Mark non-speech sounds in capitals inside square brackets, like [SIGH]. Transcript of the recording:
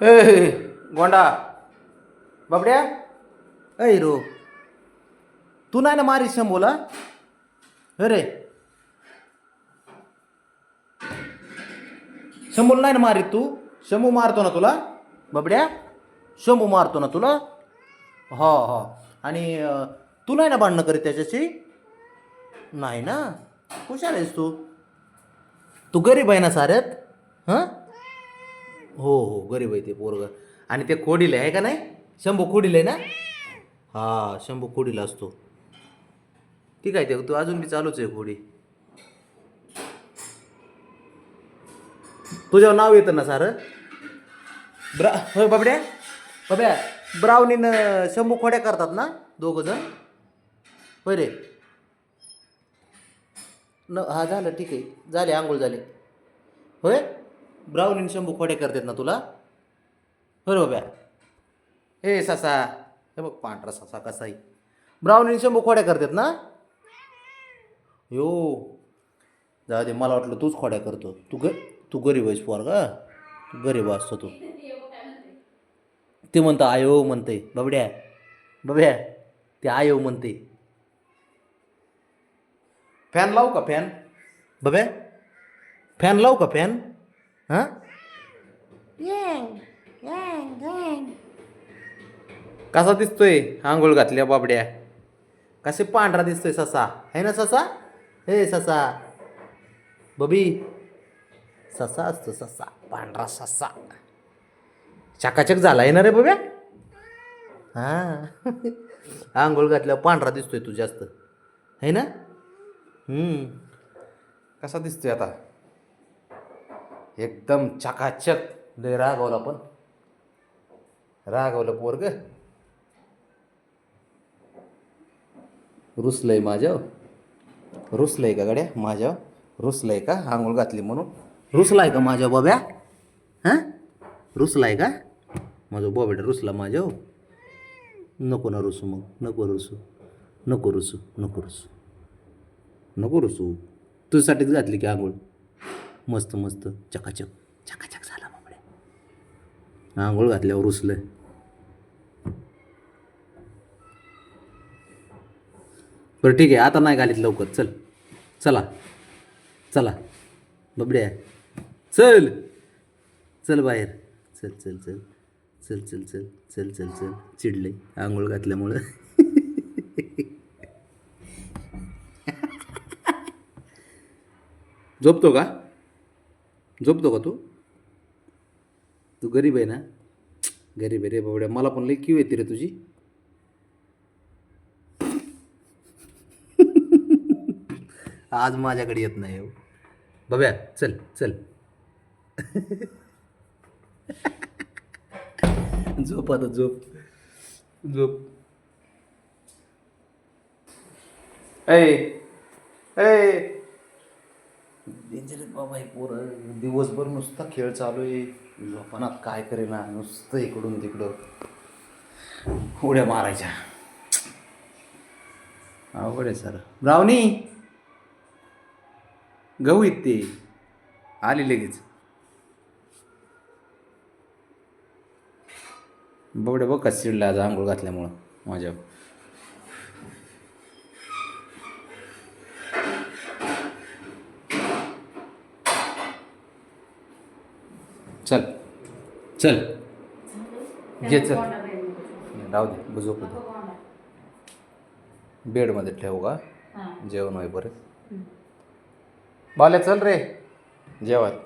ए गोंडा. बाबड्या. ऐ रो. तू नाही ना मारी शंभूला? अरे शंभूला नाही ना मारीत तू? शंभू मारतो ना तुला? बाबड्या. शंभू मारतो ना तुला? हो हो. आणि अं, तू नाही ना भांडणं करीत त्याच्याशी? नाही ना. हुशार आहेस तू. तू गरीब आहे ना साऱ्यात? हां? हो हो गरीब आहे ते पोरग. आणि ते खोडील आहे का नाही? शंभू खोडील आहे ना? हा शंभू खोडीला असतो. ठीक आहे ते तू अजून बी चालूच आहे खोडी. तुझ्यावर नाव येतं ना सारं? ब्रा होय बाबड्या? बाब्या ब्रावणीनं शंभू खोड्या करतात ना दोघं जण? होय रे. न हा झालं ठीक आहे. झाले आंघोळ झाले. होय? ब्राउनीन शंभू खोडे करतात ना तुला? बरोबर रे हे ससा हे बघ पांढरा ससा कसाही इन शंभू खोड्या करतात ना? यो जाऊ दे मला वाटलं तूच खोड्या करतो. तू ग तू गरीब आहेस पोर का तू गरीब असतो तू. ते म्हणतं आयो म्हणते बबड्या बबड्या ते आयो म्हणते फॅन लावू का फॅन? बब्या फॅन लावू का फॅन? हां? कसा दिसतोय आंघोळ घातल्या बाबड्या? कसे पांढरा दिसतोय ससा? है ना ससा? हे ससा. बबी ससा असतो ससा पांढरा ससा. चकाचक झाला आहे ना रे बब्या? हां. [LAUGHS] आंघोळ घातल्यावर पांढरा दिसतोय तू जास्त. है ना? हम्म. कसा दिसतोय आता? एकदम चकाचक लय रागवला पण रागवलं पोरग. रुसलंय माझ्यावर. रुसलंय का गड्या माझ्यावर? रुसलंय का आंघोळ घातली म्हणून? रुसलाय का माझ्या बाब्या? हां? रुसलाय का? माझा बॉबेटा रुसला माझ्यावर. नको ना रुसू मग. नको रुसू. नको रुसू. नको रुसू. नको रुसू. तुझ्यासाठीच घातली की आंघोळ. मस्त मस्त. चकाचक. चकाचक झाला बाबड्या आंघोळ घातल्यावर रुसलं बरं ठीक आहे. आता नाही घालीत लवकर. चल. चला. चला. बबड्या. चल. चल बाहेर. चल चल चल. चल चल चल. चल चल चल. चिडले. आंघोळ घातल्यामुळं. [LAUGHS] झोपतो का? झोपतो का तू? तू गरीब आहे ना? गरीब आहे रे बाबड्या मला पण लई क्यू येते रे तुझी. आज माझ्याकडे येत नाही हो. बब्या चल चल. झोप आता झोप. झोप. ऐ ऐ डेंजर बाबा हे पोरं. दिवसभर नुसता खेळ चालू आहे. झोपानात काय करेना? नुसतं इकडून तिकडं. उड्या मारायच्या. अवघड आहे सर. ब्रावणी गहू येत ते. आली लगेच. बघडे बघ का चिडला आज आंघोळ घातल्यामुळं. माझ्या चल. चल. घे चल. राहू दे झोपू दे. बेडमध्ये ठेवू का? जेवण होईपर्यंत. बाल्या चल रे. जेवाय